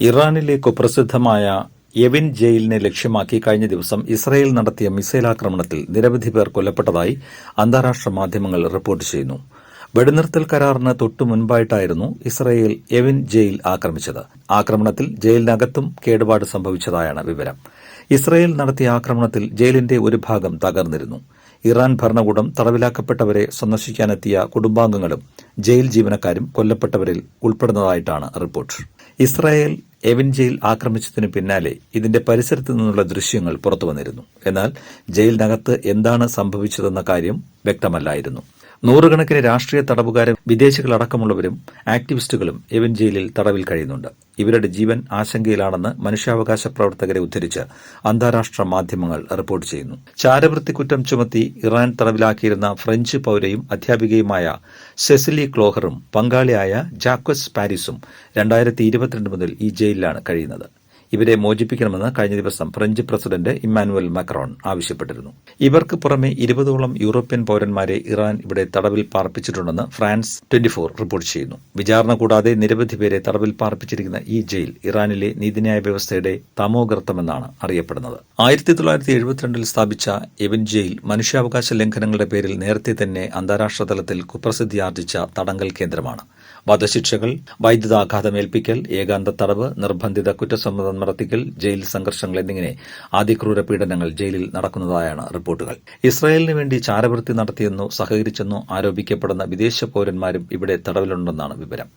ഇറാനിലെ കുപ്രസിദ്ധമായ എവിൻ ജയിലിനെ ലക്ഷ്യമാക്കി കഴിഞ്ഞ ദിവസം ഇസ്രയേൽ നടത്തിയ മിസൈൽ ആക്രമണത്തിൽ നിരവധി പേർ കൊല്ലപ്പെട്ടതായി അന്താരാഷ്ട്ര മാധ്യമങ്ങൾ റിപ്പോർട്ട് ചെയ്യുന്നു. വെടിനിർത്തൽ കരാറിന് തൊട്ടു മുൻപായിട്ടായിരുന്നു ഇസ്രയേൽ എവിൻ ജയിൽ ആക്രമിച്ചത്. ആക്രമണത്തിൽ ജയിലിനകത്തും കേടുപാട് സംഭവിച്ചതായാണ് വിവരം. ഇസ്രയേൽ നടത്തിയ ആക്രമണത്തിൽ ജയിലിന്റെ ഒരു ഭാഗം തകർന്നിരുന്നു. ഇറാൻ ഭരണകൂടം തടവിലാക്കപ്പെട്ടവരെ സന്ദർശിക്കാനെത്തിയ കുടുംബാംഗങ്ങളും ജയിൽ ജീവനക്കാരും കൊല്ലപ്പെട്ടവരിൽ ഉൾപ്പെടുന്നതായിട്ടാണ് റിപ്പോർട്ട്. ഇസ്രായേൽ എവിൻ ജയിൽ ആക്രമിച്ചതിനു പിന്നാലെ ഇതിന്റെ പരിസരത്തു നിന്നുള്ള ദൃശ്യങ്ങൾ പുറത്തുവന്നിരുന്നു. എന്നാൽ ജയിലിനകത്ത് എന്താണ് സംഭവിച്ചതെന്ന കാര്യം വ്യക്തമല്ലായിരുന്നു. നൂറുകണക്കിന് രാഷ്ട്രീയ തടവുകാരും വിദേശികളടക്കമുള്ളവരും ആക്ടിവിസ്റ്റുകളും ഇവൻ ജയിലിൽ തടവിൽ കഴിയുന്നുണ്ട്. ഇവരുടെ ജീവൻ ആശങ്കയിലാണെന്ന് മനുഷ്യാവകാശ പ്രവർത്തകരെ ഉദ്ധരിച്ച് അന്താരാഷ്ട്ര മാധ്യമങ്ങൾ റിപ്പോർട്ട് ചെയ്യുന്നു. ചാരവൃത്തി കുറ്റം ചുമത്തി ഇറാൻ തടവിലാക്കിയിരുന്ന ഫ്രഞ്ച് പൌരയും അധ്യാപികയുമായ സെസിലി ക്ലോഹറും പങ്കാളിയായ ജാക്വസ് പാരീസും രണ്ടായിരത്തി ഇരുപത്തിരണ്ട് മുതൽ ഈ ജയിലിലാണ് കഴിയുന്നത്. ഇവരെ മോചിപ്പിക്കണമെന്ന് കഴിഞ്ഞ ദിവസം ഫ്രഞ്ച് പ്രസിഡന്റ് ഇമ്മാനുവൽ മക്രോൺ ആവശ്യപ്പെട്ടിരുന്നു. ഇവർക്ക് പുറമെ ഇരുപതോളം യൂറോപ്യൻ പൌരന്മാരെ ഇറാൻ ഇവിടെ തടവിൽ പാർപ്പിച്ചിട്ടുണ്ടെന്ന് ഫ്രാൻസ് ട്വന്റി റിപ്പോർട്ട് ചെയ്യുന്നു. വിചാരണ കൂടാതെ നിരവധി പേരെ തടവിൽ പാർപ്പിച്ചിരിക്കുന്ന ഈ ജയിൽ ഇറാനിലെ നീതിന്യായ വ്യവസ്ഥയുടെ തമോഗർത്തമെന്നാണ് അറിയപ്പെടുന്നത്. ആയിരത്തി തൊള്ളായിരത്തി എഴുപത്തിരണ്ടിൽ സ്ഥാപിച്ച എവൻ ജയിൽ മനുഷ്യാവകാശ ലംഘനങ്ങളുടെ പേരിൽ നേരത്തെ തന്നെ അന്താരാഷ്ട്ര തലത്തിൽ കുപ്രസിദ്ധി കുപ്രസിദ്ധിയാർജിച്ച തടങ്കൽ കേന്ദ്രമാണ്. വധശിക്ഷകൾ വൈദ്യുതാഘാതമേൽപ്പിക്കൽ ഏകാന്ത തടവ് നിർബന്ധിത കുറ്റസമ്മതം നടത്തിക്കൽ ജയിൽ സംഘർഷങ്ങൾ എന്നിങ്ങനെ അതിക്രൂര പീഡനങ്ങൾ ജയിലിൽ നടക്കുന്നതായാണ് റിപ്പോർട്ടുകൾ. ഇസ്രായേലിന് വേണ്ടി ചാരവൃത്തി നടത്തിയെന്നോ സഹകരിച്ചെന്നോ ആരോപിക്കപ്പെടുന്ന വിദേശ പൌരന്മാരും ഇവിടെ തടവിലുണ്ടെന്നാണ് വിവരം.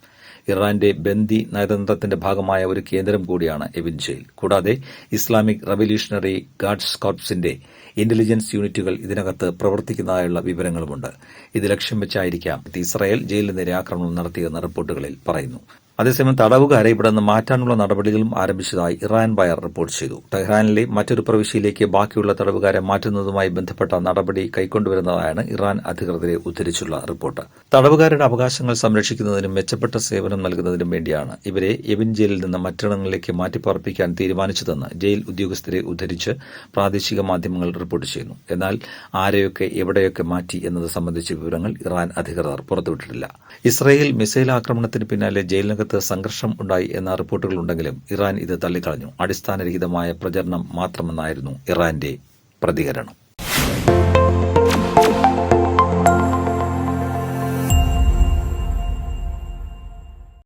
ഇറാന്റെ ബന്ദി നയതന്ത്രത്തിന്റെ ഭാഗമായ ഒരു കേന്ദ്രം കൂടിയാണ് എബിൻ ജയിൽ. കൂടാതെ ഇസ്ലാമിക് റവല്യൂഷണറി ഗാർഡ്സ് കോർപ്സിന്റെ ഇന്റലിജൻസ് യൂണിറ്റുകൾ ഇതിനകത്ത് പ്രവർത്തിക്കുന്നതായുള്ള വിവരങ്ങളുമുണ്ട്. ഇത് ലക്ഷ്യം വെച്ചായിരിക്കാം ഇസ്രായേൽ ജയിലിന് നേരെ ആക്രമണം നടത്തിയെന്ന് റിപ്പോർട്ടുകളിൽ പറയുന്നു. അതേസമയം തടവുകാരെ ഇവിടെ നിന്ന് മാറ്റാനുള്ള നടപടികളും ആരംഭിച്ചതായി ഇറാൻ ബയർ റിപ്പോർട്ട് ചെയ്തു. ടെഹ്റാനിലെ മറ്റൊരു പ്രവിശ്യയിലേക്ക് ബാക്കിയുള്ള തടവുകാരെ മാറ്റുന്നതുമായി ബന്ധപ്പെട്ട നടപടി കൈക്കൊണ്ടുവരുന്നതായാണ് ഇറാൻ അധികൃതരെ ഉദ്ധരിച്ചുള്ള റിപ്പോർട്ട്. തടവുകാരുടെ അവകാശങ്ങൾ സംരക്ഷിക്കുന്നതിനും മെച്ചപ്പെട്ട സേവനം നൽകുന്നതിനും വേണ്ടിയാണ് ഇവരെ എവിൻ ജയിലിൽ നിന്ന് മറ്റിടങ്ങളിലേക്ക് മാറ്റിപ്പാർപ്പിക്കാൻ തീരുമാനിച്ചതെന്ന് ജയിൽ ഉദ്യോഗസ്ഥരെ ഉദ്ധരിച്ച് പ്രാദേശിക മാധ്യമങ്ങൾ റിപ്പോർട്ട് ചെയ്യുന്നു. എന്നാൽ ആരെയൊക്കെ എവിടെയൊക്കെ മാറ്റി എന്നത് സംബന്ധിച്ച വിവരങ്ങൾ ഇറാൻ അധികൃതർ പുറത്തുവിട്ടിട്ടില്ല. ഇസ്രയേൽ മിസൈൽ ആക്രമണത്തിന് പിന്നാലെ ജയിലിനകത്ത് സംഘർഷം ഉണ്ടായി എന്ന റിപ്പോർട്ടുകളുണ്ടെങ്കിലും ഇറാൻ ഇത് തള്ളിക്കളഞ്ഞു. അടിസ്ഥാനരഹിതമായ പ്രചരണം മാത്രമെന്നായിരുന്നു ഇറാന്റെ പ്രതികരണം.